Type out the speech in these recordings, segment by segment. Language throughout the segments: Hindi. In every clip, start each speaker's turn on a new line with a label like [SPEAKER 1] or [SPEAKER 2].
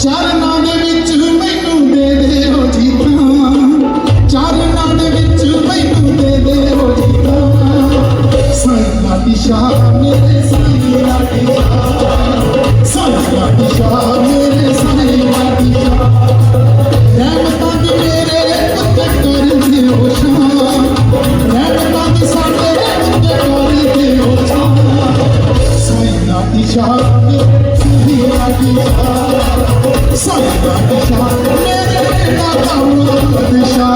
[SPEAKER 1] ਚਰਨਾਂ ਦੇ ਵਿੱਚ ਮੈਨੂੰ ਦੇ ਦਿਓ ਜੀਤਾਂ ਚਰਨਾਂ ਦੇ ਵਿੱਚ ਮੈਨੂੰ ਦੇ ਦਿਓ ਜੀਤਾਂ ਸਾਈਂ ਲਾਡੀ ਸ਼ਾਹ ਮੇਰੇ ਸਾਈਂ ਲਾਡੀ ਸ਼ਾਹ ਸਾਈਂ ਲਾਡੀ ਸ਼ਾਹ ਮੇਰੇ ਸਾਈਂ ਲਾਡੀ ਸ਼ਾਹ ਰਹਿਮਤਾਂ ਦੀ ਮੇਰੇ ਉੱਤੇ ਕਰ ਦਿਓ ਸ਼ਾਹ ਰਹਿਮਤਾਂ ਦੀ ਸਾਡੇ ਉੱਤੇ ਕਰ ਦਿਓ ਸ਼ਾਹ ਸਾਈਂ ਲਾਡੀ ਸ਼ਾਹ ਮੇਰੇ ਸਾਈਂ ਲਾਡੀ সাদা কথা মেরে দাদা দিশা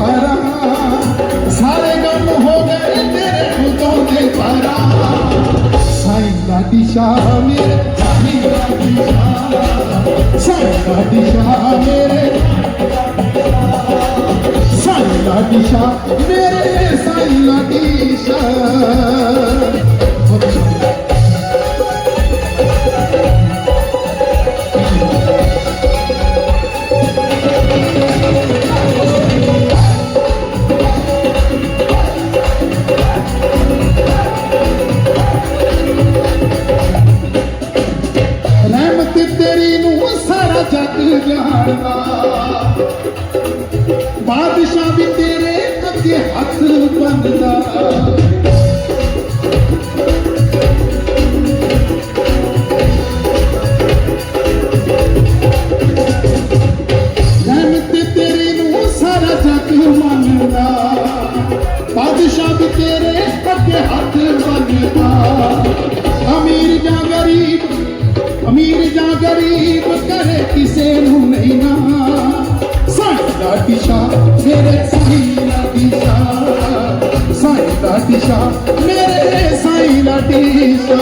[SPEAKER 1] पारा सारे गम हो गए तेरे खुदों के पारा साईं लाडी शाह मेरे साईं लाडी शाह साईं लाडी शाह मेरे साईं लाडी शाह मेरे साईं लाडी ਬਾਦਸ਼ਾਹ ਵੀ ਤੇਰੇ ਅੱਗੇ ਹੱਥ ਬੰਨਦਾ। ਰਹਿਮਤ ਨੂੰ ਸਾਰਾ ਜੱਗ ਮੰਨਦਾ। ਬਾਦਸ਼ਾਹ ਵੀ ਤੇਰੇ ਅੱਗੇ ਹੱਥ ਬੰਨਦਾ। ਅਮੀਰ ਜਾਂ ਗਰੀਬ, ਅਮੀਰ ਜਾਂ ਗਰੀਬ ਕਰੇ ਕਿਸੇ ਨੂੰ दिशा मेरे साईला दिशा साईला दिशा मेरे साईला दिशा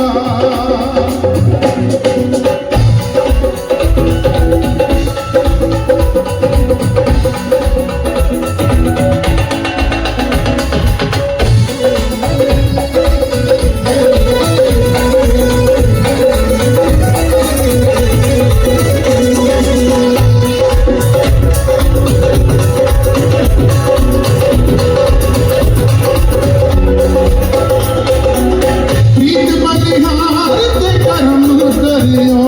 [SPEAKER 1] Hallelujah.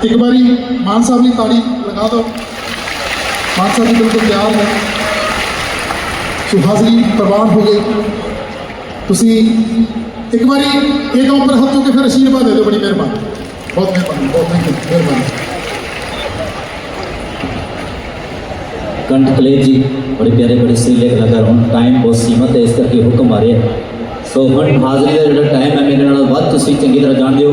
[SPEAKER 1] ਸਰਕਾਰ ਦਾ ਬੋਲ ਸੱਚੇ ਦਰਬਾਰ ਕੀ ਚਲੋ ਇਹਨੀ ਹਾਜ਼ਰੀ ਮੇਰੀ ਕਬੂਲ ਹੋਣੀ ਹੋਵੇ ਜੀ ਅਹ ਇੱਕ ਵਾਰੀ ਮਾਨ ਸਾਹਿਬ ਲਈ ਤਾੜੀ ਲਗਾ ਦਿਓ ਮਾਨ ਸਾਹਿਬ ਜੀ ਬਿਲਕੁਲ ਤਿਆਰ ਹੈ ਸੋ ਹਾਜ਼ਰੀ ਪ੍ਰਵਾਨ ਹੋ ਗਈ ਤੁਸੀਂ ਇੱਕ ਵਾਰੀ ਇਹ ਦੋ ਉੱਪਰ ਹੱਥ ਹੋ ਕੇ ਫਿਰ ਅਸ਼ੀਰਵਾਦ ਦੇ ਦਿਓ ਬੜੀ ਮਿਹਰਬਾਨੀ ਬਹੁਤ ਮਿਹਰਬਾਨੀ ਬਹੁਤ ਥੈਂਕ ਯੂ ਮਿਹਰਬਾਨੀ
[SPEAKER 2] ਕੰਠ ਕਲੇਰ ਜੀ ਬੜੇ ਪਿਆਰੇ ਬੜੇ ਸੀਲੇ ਕਲਾਕਾਰ ਹੁਣ ਟਾਈਮ ਬਹੁਤ ਸੀਮਤ ਹੈ ਇਸ ਕਰਕੇ ਹੁਕਮ ਆ ਰਿਹਾ ਸੋ ਹੁਣ ਹਾਜ਼ਰੀ ਦਾ ਜਿਹੜਾ ਟਾਈਮ ਹੈ ਮੇਰੇ ਨਾਲ ਵੱਧ ਤੁਸੀਂ ਚੰਗੀ ਤਰ੍ਹਾਂ ਜਾਣਦੇ ਹੋ